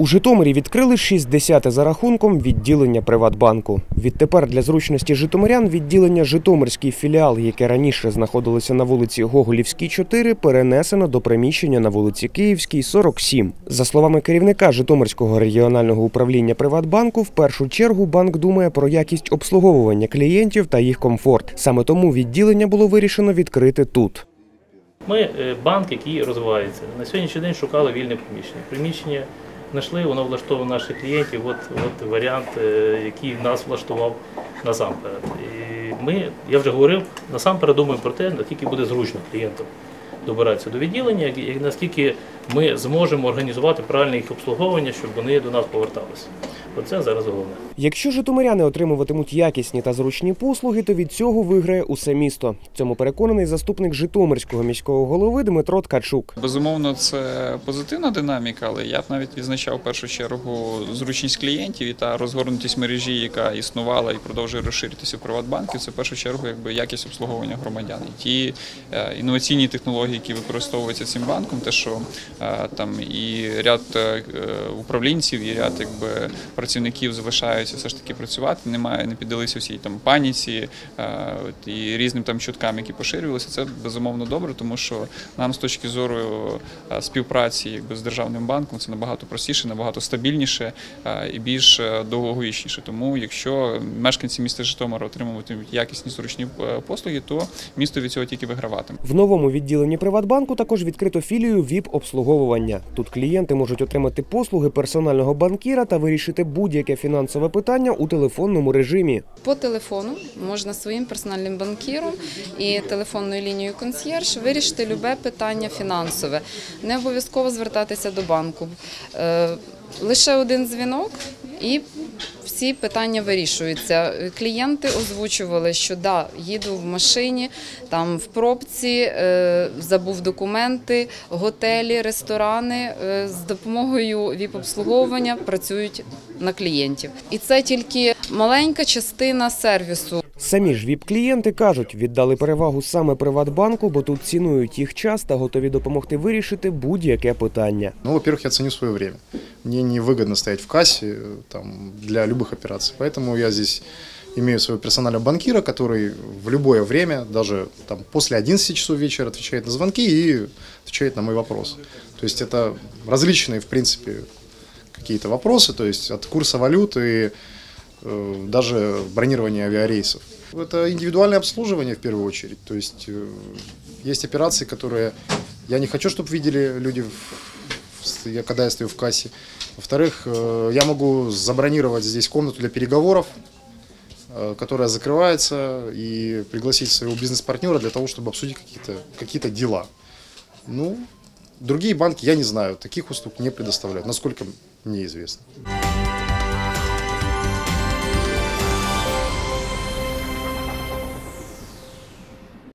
У Житомирі відкрили 60-те за рахунком відділення Приватбанку. Відтепер для зручності житомирян відділення Житомирський філіал, яке раніше знаходилося на вулиці Гоголівській, 4, перенесено до приміщення на вулиці Київській, 47. За словами керівника Житомирського регіонального управління Приватбанку, в першу чергу банк думає про якість обслуговування клієнтів та їх комфорт. Саме тому відділення було вирішено відкрити тут. Ми е, банк, який розвивається. На сьогоднішній день шукали вільне приміщення. Приміщення знайшли, воно влаштовує наших клієнтів. От, от варіант, е, який нас влаштував насамперед. І ми, я вже говорив, насамперед думаємо про те, наскільки буде зручно клієнтам добиратися до відділення, і наскільки ми зможемо організувати правильне їх обслуговування, щоб вони до нас поверталися. Оце зараз головне. Якщо житомиряни отримуватимуть якісні та зручні послуги, то від цього виграє усе місто. Цьому переконаний заступник Житомирського міського голови Дмитро Ткачук. Безумовно, це позитивна динаміка, але я б навіть відзначав в першу чергу зручність клієнтів і та розгорнутість мережі, яка існувала і продовжує розширитися у Приватбанку. Це в першу чергу якби якість обслуговування громадян. І ті е, інноваційні технології, які використовуються цим банком, те, що там і ряд е, управлінців, і ряд якби працівників залишаються все ж таки працювати. Немає, не піддалися всій там паніці е, і різним там чуткам, які поширювалися. Це безумовно добре, тому що нам з точки зору е, співпраці якби з державним банком це набагато простіше, набагато стабільніше е, і більш е, довговічніше. Тому, якщо мешканці міста Житомира отримуватимуть якісні зручні е, послуги, то місто від цього тільки виграватиме. В новому відділенні Приватбанку також відкрито філію ВІП-обслуговування. Тут клієнти можуть отримати послуги персонального банкіра та вирішити будь-яке фінансове питання у телефонному режимі. По телефону можна своїм персональним банкіром і телефонною лінією консьєрж вирішити любе питання фінансове. Не обов'язково звертатися до банку. Е, Лише один дзвінок і всі питання вирішуються. Клієнти озвучували, що да, їду в машині, там в пробці, е, забув документи, готелі, ресторани е, з допомогою ВІП-обслуговування працюють на клієнтів. І це тільки маленька частина сервісу. Самі ж ВІП-клієнти кажуть, віддали перевагу саме Приватбанку, бо тут цінують їх час та готові допомогти вирішити будь-яке питання. Ну, во-первых, я ценю свое время. Мне невыгодно стоять в кассе э, там, для любых операций. Поэтому я здесь имею своего персонального банкира, который в любое время, даже там, после 11 часов вечера, отвечает на звонки и отвечает на мои вопросы. То есть это различные, в принципе, какие-то вопросы, то есть от курса валюты, э, даже бронирования авиарейсов. Это индивидуальное обслуживание в первую очередь. То есть э, есть операции, которые я не хочу, чтобы видели люди, я- когда я стою в кассе. Во-вторых, э, я могу забронировать здесь комнату для переговоров, э, которая закрывается, и пригласить своего бизнес-партнера для того, чтобы обсудить какие-то какие дела. Ну, другие банки, я не знаю, таких услуг не предоставляют, насколько мне известно.